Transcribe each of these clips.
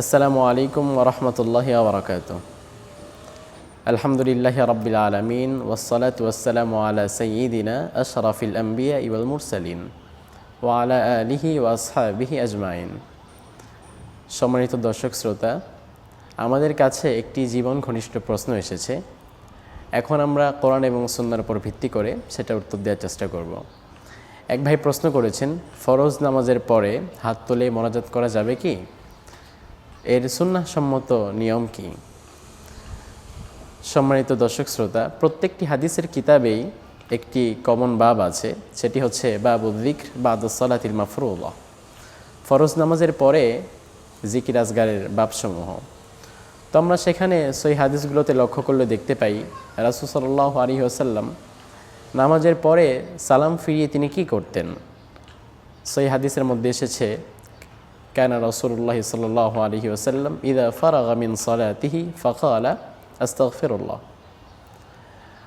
আসসালামু আলাইকুম ওরহমতুল্লাহ আবরকাত আলহামদুলিল্লাহ রবিল আলমিন ওসলাত ওসালাম আলা সঈদিনা আশরাফিল আম্বিয়া ইউল মুরসালিন ওয়ালা আলিহি ওয়াসহাবিহি আজমাইন। সম্মানিত দর্শক শ্রোতা, আমাদের কাছে একটি জীবন ঘনিষ্ঠ প্রশ্ন এসেছে। এখন আমরা কোরআন এবং সুন্নার উপর ভিত্তি করে সেটা উত্তর দেওয়ার চেষ্টা করব। এক ভাই প্রশ্ন করেছেন, ফরজ নামাজের পরে হাত তুলে মোনাজাত করা যাবে কি? এর সুন্নাহসম্মত নিয়ম কি? সম্মানিত দর্শক শ্রোতা, প্রত্যেকটি হাদিসের কিতাবেই একটি কমন বাব আছে, সেটি হচ্ছে বাবু বাবুদ্দিক বাদসলাতিল মাফরুল্লাহ ফরজ নামাজের পরে জিকির আজগারের বাপসমূহ। তো আমরা সেখানে সেই হাদিসগুলোতে লক্ষ্য করলে দেখতে পাই, রাসুল সাল্লাহ আলী আসাল্লাম নামাজের পরে সালাম ফিরিয়ে তিনি কি করতেন? সেই হাদিসের মধ্যে এসেছে كان رسول الله صلى الله عليه وسلم إذا فرغ من صلاته فقال أستغفر الله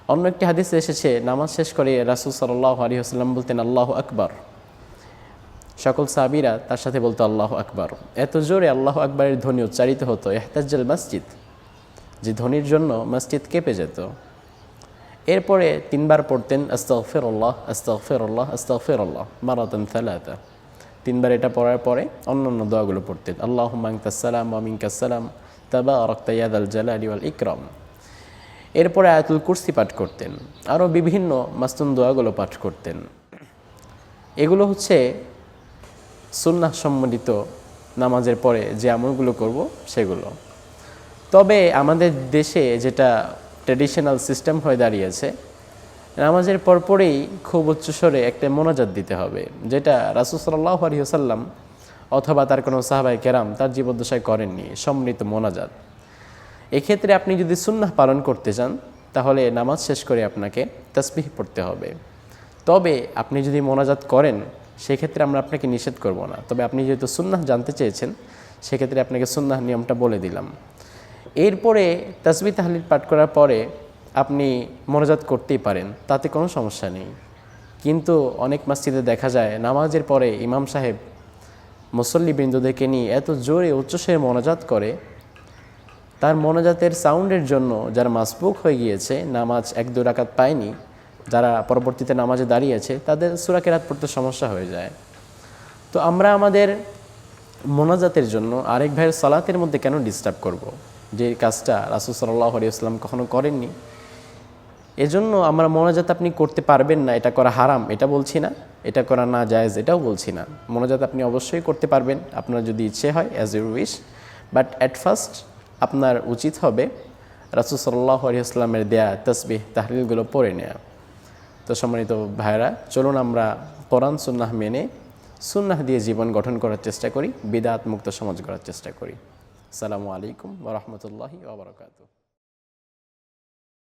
অন্য একটি হাদিসে এসেছে নামাজ শেষ করে রাসুল সাল্লাহ আলী আসাল্লাম বলতেন আল্লাহ আকবার সকল সাবিরা তার সাথে বলতো আল্লাহ আকবার এত জোরে আল্লাহ আকবরের ধ্বনি উচ্চারিত হতো এহতাজ্জাল মসজিদ যে ধ্বনির জন্য মসজিদ কেঁপে যেত এরপরে তিনবার পড়তেন আস্তফের আল্লাহ আস্তফের আল্লাহ আস্তফের আল্লাহ মারাতন থালাতা তিনবার এটা পড়ার পরে অন্যান্য দোয়াগুলো পড়তেন আল্লাহ মাংকাসালাম আমিনকাসালাম তাবা রক্তায়াদ আল জালালি আল ইকরম। এরপরে আয়াতুল কুরসি পাঠ করতেন। আরও বিভিন্ন মাস্তুন দোয়াগুলো পাঠ করতেন। এগুলো হচ্ছে সুন্নাহ সম্বলিত নামাজের পরে যে আমলগুলো করব সেগুলো। তবে আমাদের দেশে যেটা ট্রেডিশনাল সিস্টেম হয়ে দাঁড়িয়েছে নামাজের পরপরেই খুব উচ্চস্বরে একটা মোনাজাত দিতে হবে, যেটা রাসুল সাল্লাহ আলী অথবা তার কোনো সাহাবাই কেরাম তার জীবদ্দশায় করেননি, সম্মিলিত মোনাজাত। এক্ষেত্রে আপনি যদি সুন্নাহ পালন করতে চান, তাহলে নামাজ শেষ করে আপনাকে তসবিহ পড়তে হবে। তবে আপনি যদি মোনাজাত করেন, সেক্ষেত্রে আমরা আপনাকে নিষেধ করব না। তবে আপনি যেহেতু সুন্নাহ জানতে চেয়েছেন, সেক্ষেত্রে আপনাকে সুন্নাহ নিয়মটা বলে দিলাম। এরপরে তসবি তাহলিল পাঠ করার পরে আপনি মনোজাত করতেই পারেন, তাতে কোনো সমস্যা নেই কিন্তু অনেক মসজিদে দেখা যায়, নামাজের পরে ইমাম সাহেব মুসল্লি বিন্দুদেরকে নিয়ে এত জোরে উচ্চস্বরে মোনাজাত করে, তার মোনাজাতের সাউন্ডের জন্য যারা মাসবুক হয়ে গিয়েছে, নামাজ এক দু রাকাত পায়নি, যারা পরবর্তীতে নামাজে দাঁড়িয়েছে তাদের সুরাকে রাত পড়তে সমস্যা হয়ে যায় তো আমরা আমাদের মোনাজাতের জন্য আরেক ভাইয়ের সালাতের মধ্যে কেন ডিস্টার্ব করব। যে কাজটা রাসুল সাল্লাহ আলিয়াল্লাম কখনো করেননি এজন্য আমরা মোনাজাত আপনি করতে পারবেন না, এটা করা হারাম, এটা বলছি না, এটা করা না জায়েজ, এটাও বলছি না। মোনাজাত আপনি অবশ্যই করতে পারবেন, আপনার যদি ইচ্ছে হয় as your wish but at first আপনার উচিত হবে রাসুল সাল্লাহ আলিয়াস্লামের দেয়া তসবিহ, তাহলিলগুলো পড়ে নেওয়া তো সম্মানিত ভাইরা চলুন আমরা কোরআন, সুন্নাহ মেনে সুন্নাহ দিয়ে জীবন গঠন করার চেষ্টা করি বিদাত মুক্ত সমাজ গড়ার চেষ্টা করি। আসসালামু আলাইকুম ওরহমতুল্লাহি